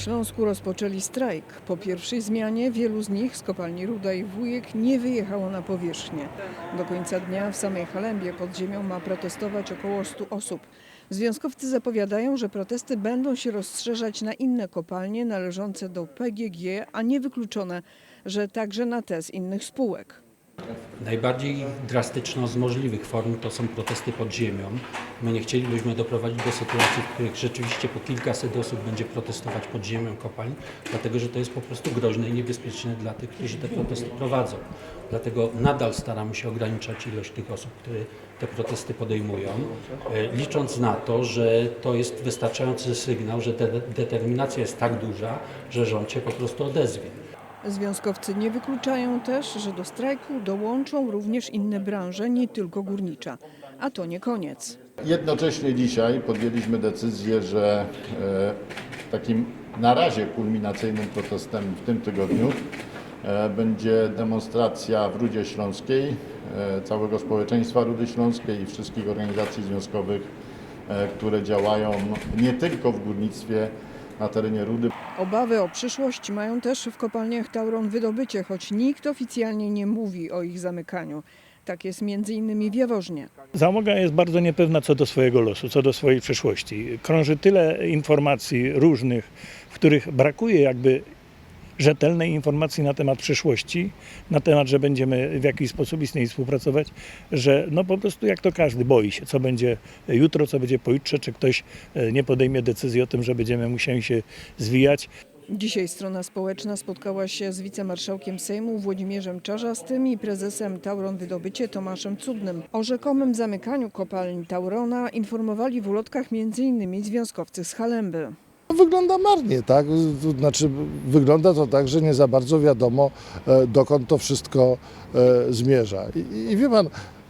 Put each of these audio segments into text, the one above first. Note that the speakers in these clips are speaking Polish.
Śląsku rozpoczęli strajk. Po pierwszej zmianie wielu z nich z kopalni Ruda i Wujek nie wyjechało na powierzchnię. Do końca dnia w samej Halembie pod ziemią ma protestować około 100 osób. Związkowcy zapowiadają, że protesty będą się rozszerzać na inne kopalnie należące do PGG, a nie wykluczone, że także na te z innych spółek. Najbardziej drastyczną z możliwych form to są protesty pod ziemią. My nie chcielibyśmy doprowadzić do sytuacji, w których rzeczywiście po kilkaset osób będzie protestować pod ziemią kopalń, dlatego że to jest po prostu groźne i niebezpieczne dla tych, którzy te protesty prowadzą. Dlatego nadal staramy się ograniczać ilość tych osób, które te protesty podejmują, e, licząc na to, że to jest wystarczający sygnał, że de- determinacja jest tak duża, że rząd się po prostu odezwie. Związkowcy nie wykluczają też, że do strajku dołączą również inne branże, nie tylko górnicza. A to nie koniec. Jednocześnie dzisiaj podjęliśmy decyzję, że e, takim na razie kulminacyjnym protestem w tym tygodniu e, będzie demonstracja w Rudzie Śląskiej, e, całego społeczeństwa Rudy Śląskiej i wszystkich organizacji związkowych, które działają nie tylko w górnictwie na terenie Rudy. Obawy o przyszłość mają też w kopalniach Tauron Wydobycie, choć nikt oficjalnie nie mówi o ich zamykaniu. Tak jest między innymi w Jaworznie. Załoga jest bardzo niepewna co do swojego losu, co do swojej przyszłości. Krąży tyle informacji różnych, w których brakuje jakby rzetelnej informacji na temat przyszłości, na temat, że będziemy w jakiś sposób istnieć współpracować, że no po prostu jak to każdy boi się, co będzie jutro, co będzie pojutrze, czy ktoś e, nie podejmie decyzji o tym, że będziemy musieli się zwijać. Dzisiaj strona społeczna spotkała się z wicemarszałkiem Sejmu Włodzimierzem Czarzastym i prezesem Tauron Wydobycie Tomaszem Cudnym. O rzekomym zamykaniu kopalni Taurona informowali w ulotkach m.in. związkowcy z Halemby. No, Wygląda marnie, tak? Znaczy, wygląda to tak, że nie za bardzo wiadomo, e, dokąd to wszystko e, zmierza. I, I wie pan,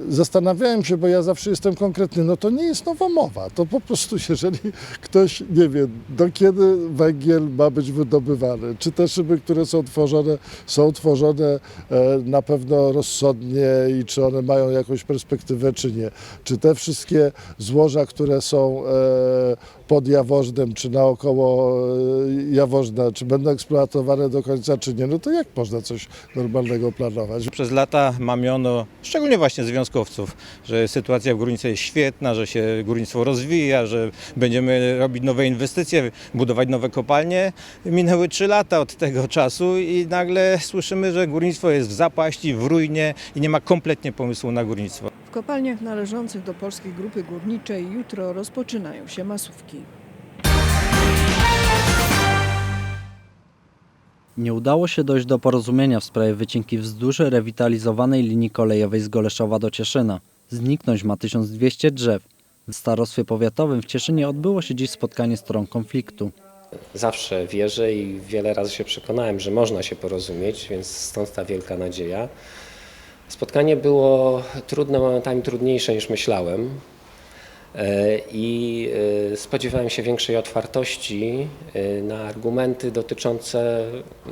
zastanawiałem się, bo ja zawsze jestem konkretny, no to nie jest nowa mowa. To po prostu, jeżeli ktoś nie wie, do kiedy węgiel ma być wydobywany, czy te szyby, które są tworzone, są tworzone e, na pewno rozsądnie i czy one mają jakąś perspektywę, czy nie. Czy te wszystkie złoża, które są e, pod Jaworznem, czy naokoło e, Jaworzna, czy będą eksploatowane do końca, czy nie, no to jak można coś normalnego planować? Przez lata mamiono, szczególnie właśnie związkowców, że sytuacja w górnictwie jest świetna, że się górnictwo rozwija, że będziemy robić nowe inwestycje, budować nowe kopalnie. Minęły trzy lata od tego czasu i nagle słyszymy, że górnictwo jest w zapaści, w ruinie i nie ma kompletnie pomysłu na górnictwo. W kopalniach należących do Polskiej Grupy Górniczej jutro rozpoczynają się masówki. Nie udało się dojść do porozumienia w sprawie wycinki wzdłuż rewitalizowanej linii kolejowej z Goleszowa do Cieszyna. Zniknąć ma 1200 drzew. W starostwie powiatowym w Cieszynie odbyło się dziś spotkanie stron konfliktu. Zawsze wierzę i wiele razy się przekonałem, że można się porozumieć, więc stąd ta wielka nadzieja. Spotkanie było trudne, momentami trudniejsze niż myślałem. E, I e, spodziewałem się większej otwartości e, na argumenty dotyczące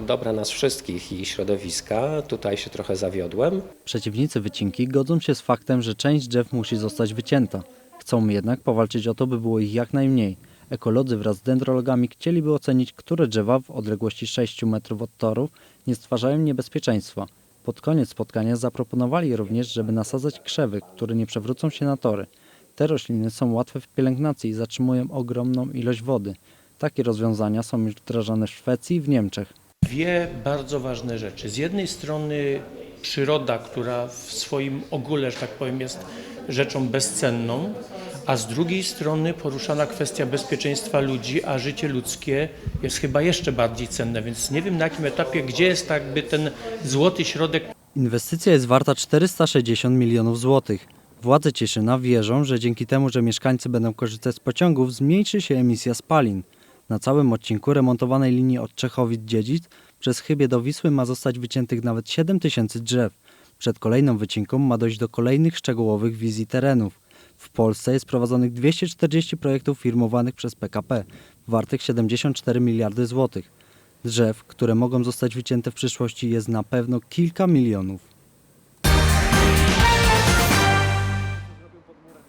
dobra nas wszystkich i środowiska. Tutaj się trochę zawiodłem. Przeciwnicy wycinki godzą się z faktem, że część drzew musi zostać wycięta. Chcą jednak powalczyć o to, by było ich jak najmniej. Ekolodzy wraz z dendrologami chcieliby ocenić, które drzewa w odległości 6 metrów od torów nie stwarzają niebezpieczeństwa. Pod koniec spotkania zaproponowali również, żeby nasadzać krzewy, które nie przewrócą się na tory. Te rośliny są łatwe w pielęgnacji i zatrzymują ogromną ilość wody. Takie rozwiązania są już wdrażane w Szwecji i w Niemczech. dwie bardzo ważne rzeczy. Z jednej strony przyroda, która w swoim ogóle, że tak powiem, jest rzeczą bezcenną, a z drugiej strony poruszana kwestia bezpieczeństwa ludzi, a życie ludzkie jest chyba jeszcze bardziej cenne, więc nie wiem na jakim etapie, gdzie jest tak jakby ten złoty środek Inwestycja jest warta 460 milionów złotych. Władze Cieszyna wierzą, że dzięki temu, że mieszkańcy będą korzystać z pociągów, zmniejszy się emisja spalin. Na całym odcinku remontowanej linii od Czechowic-Dziedzic przez Chybie do Wisły ma zostać wyciętych nawet 7 tysięcy drzew. Przed kolejną wycinką ma dojść do kolejnych szczegółowych wizji terenów. W Polsce jest prowadzonych 240 projektów firmowanych przez PKP, wartych 74 miliardy złotych. Drzew, które mogą zostać wycięte w przyszłości jest na pewno kilka milionów.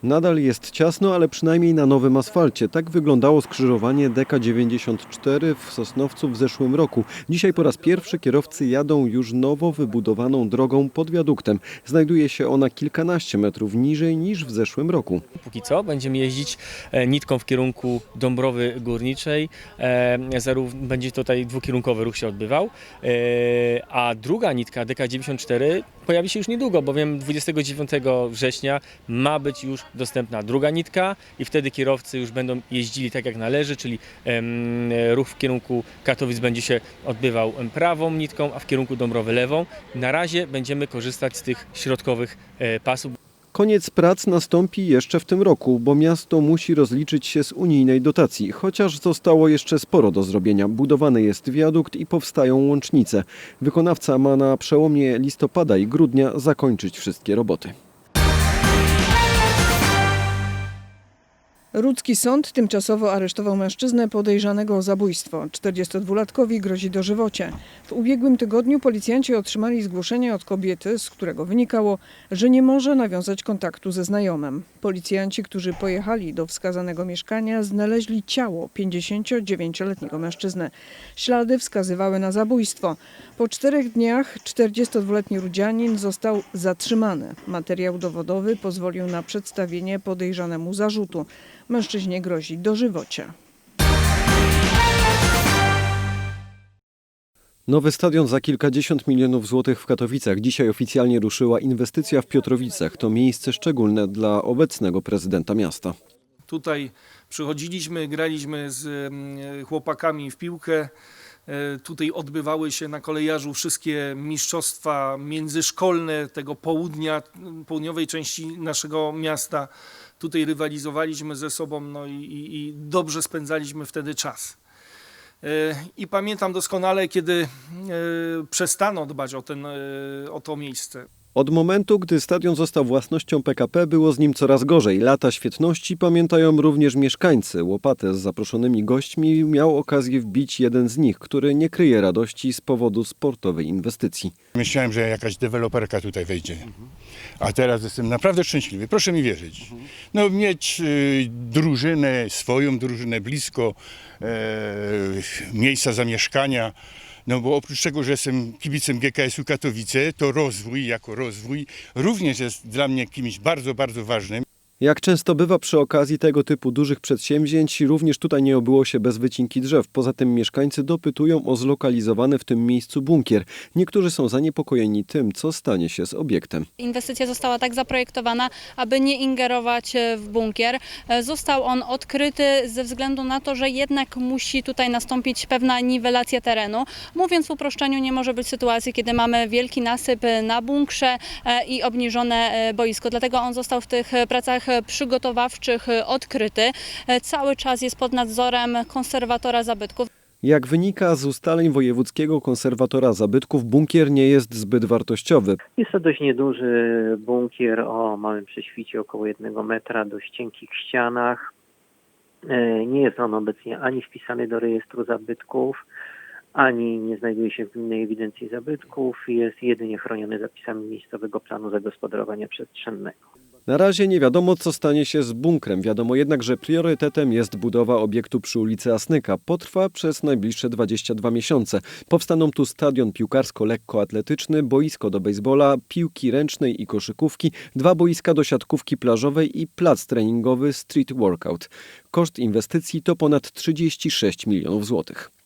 Nadal jest ciasno, ale przynajmniej na nowym asfalcie. Tak wyglądało skrzyżowanie DK94 w Sosnowcu w zeszłym roku. Dzisiaj po raz pierwszy kierowcy jadą już nowo wybudowaną drogą pod wiaduktem. Znajduje się ona kilkanaście metrów niżej niż w zeszłym roku. Póki co będziemy jeździć e, nitką w kierunku Dąbrowy Górniczej. E, zarów- Będzie tutaj dwukierunkowy ruch się odbywał. E, A druga nitka DK94 pojawi się już niedługo, bowiem 29 września ma być już dostępna druga nitka i wtedy kierowcy już będą jeździli tak jak należy, czyli ruch w kierunku Katowic będzie się odbywał prawą nitką, a w kierunku Dąbrowy lewą. Na razie będziemy korzystać z tych środkowych e, pasów. Koniec prac nastąpi jeszcze w tym roku, bo miasto musi rozliczyć się z unijnej dotacji, chociaż zostało jeszcze sporo do zrobienia. Budowany jest wiadukt i powstają łącznice. Wykonawca ma na przełomie listopada i grudnia zakończyć wszystkie roboty. Rudzki sąd tymczasowo aresztował mężczyznę podejrzanego o zabójstwo. 42-latkowi grozi dożywocie. W ubiegłym tygodniu policjanci otrzymali zgłoszenie od kobiety, z którego wynikało, że nie może nawiązać kontaktu ze znajomym. Policjanci, którzy pojechali do wskazanego mieszkania, znaleźli ciało 59-letniego mężczyzny. Ślady wskazywały na zabójstwo. Po czterech dniach 42-letni Rudzianin został zatrzymany. Materiał dowodowy pozwolił na przedstawienie podejrzanemu zarzutu. Mężczyźnie grozi dożywocie. Nowy stadion za kilkadziesiąt milionów złotych w Katowicach. Dzisiaj oficjalnie ruszyła inwestycja w Piotrowicach. To miejsce szczególne dla obecnego prezydenta miasta. Tutaj przychodziliśmy, graliśmy z mm, chłopakami w piłkę. E, Tutaj odbywały się na kolejarzu wszystkie mistrzostwa międzyszkolne tego południa, południowej części naszego miasta. Tutaj rywalizowaliśmy ze sobą no i, i, i dobrze spędzaliśmy wtedy czas. I pamiętam doskonale, kiedy e, przestano dbać o, ten, e, o to miejsce. Od momentu, gdy stadion został własnością PKP, było z nim coraz gorzej. Lata świetności pamiętają również mieszkańcy. Łopatę z zaproszonymi gośćmi miał okazję wbić jeden z nich, który nie kryje radości z powodu sportowej inwestycji. Myślałem, że jakaś deweloperka tutaj wejdzie. A teraz jestem naprawdę szczęśliwy. Proszę mi wierzyć. No mieć y, drużynę, swoją drużynę blisko e, miejsca zamieszkania. No bo oprócz tego, że jestem kibicem GKS-u Katowice, to rozwój jako rozwój również jest dla mnie kimś bardzo, bardzo ważnym. Jak często bywa przy okazji tego typu dużych przedsięwzięć, również tutaj nie obyło się bez wycinki drzew. Poza tym mieszkańcy dopytują o zlokalizowany w tym miejscu bunkier. Niektórzy są zaniepokojeni tym, co stanie się z obiektem. Inwestycja została tak zaprojektowana, aby nie ingerować e, w bunkier. E, Został on odkryty ze względu na to, że jednak musi tutaj nastąpić pewna niwelacja terenu. Mówiąc w uproszczeniu, nie może być sytuacji, kiedy mamy wielki nasyp na bunkrze e, i obniżone e, boisko. Dlatego on został w tych e, pracach e, przygotowawczych e, odkryty. E, Cały czas jest pod nadzorem konserwatora zabytków. Jak wynika z ustaleń Wojewódzkiego Konserwatora Zabytków, bunkier nie jest zbyt wartościowy. Jest to dość nieduży bunkier o małym prześwicie około jednego metra, dość cienkich ścianach. E, Nie jest on obecnie ani wpisany do rejestru zabytków, ani nie znajduje się w gminnej ewidencji zabytków. Jest jedynie chroniony zapisami miejscowego planu zagospodarowania przestrzennego. Na razie nie wiadomo, co stanie się z bunkrem. Wiadomo jednak, że priorytetem jest budowa obiektu przy ulicy Asnyka. Potrwa przez najbliższe 22 miesiące. Powstaną tu stadion piłkarsko-lekkoatletyczny, boisko do bejsbola, piłki ręcznej i koszykówki, dwa boiska do siatkówki plażowej i plac treningowy Street Workout. Koszt inwestycji to ponad 36 milionów złotych.